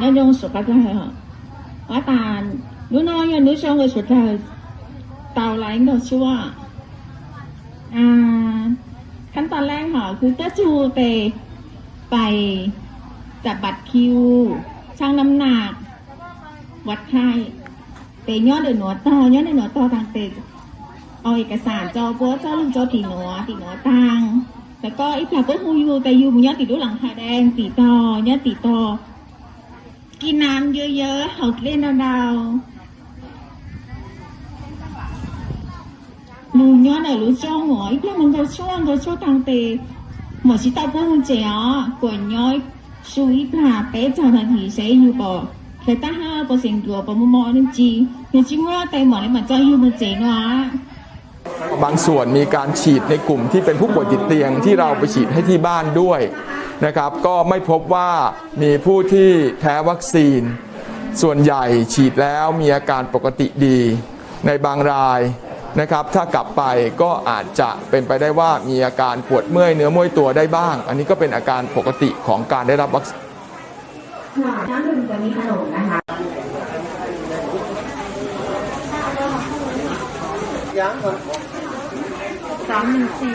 nhân dân sụt cái này hả quá tàn nếu nói nhân nếu xong rồi sụt là tàu lại nó ชั่วอ่าขั้นตอนแรกเหรอคือเจ้าชูไปไปจับบัตรคิวชั่งน้ำหนัก วัดไข้ไปย้อนเดือหนัวต่อย้อนเดือหนัวต่อทางเตเอาเอกสารจอปัวเจ้าลุงจอตีหนัวตีหนัวตังแล้วก็อีกอย่างก็ฮูยูแต่ยูมันย้อนติดด้วยหลังคาแดงตีต่อย้อนตีต่อ กินน้ำเยอะๆเขาเล่นดาวๆมูย้อนไหนรู้จ้องหัวอีกอย่างมันก็ช่วงก็ช่วงทางเตะหมดชิตาพวกมึงเจ๋อกวนย้อยชูอีกหาเป๊ะเจ้าทันทีเสียอยู่บ่แต่ถ้าห้าเปอร์เซ็นต์ตัวประมมอนั่นจีเห็นจิว่าแต่หมอนี่มันเจ้าอยู่มันเจ๋งวะบางส่วนมีการฉีดในกลุ่มที่เป็นผู้ป่วยติดเตียงที่เราไปฉีดให้ที่บ้านด้วย นะครับ ก็ไม่พบว่ามีผู้ที่แพ้วัคซีน ส่วนใหญ่ฉีดแล้วมีอาการปกติดี ในบางรายนะครับ ถ้ากลับไปก็อาจจะเป็นไปได้ว่ามีอาการปวดเมื่อยเนื้อเมื่อยตัวได้บ้าง อันนี้ก็เป็นอาการปกติของการได้รับวัคซีนค่ะน้ำดื่มจะมีขนมนะคะสามหนึ่งสี่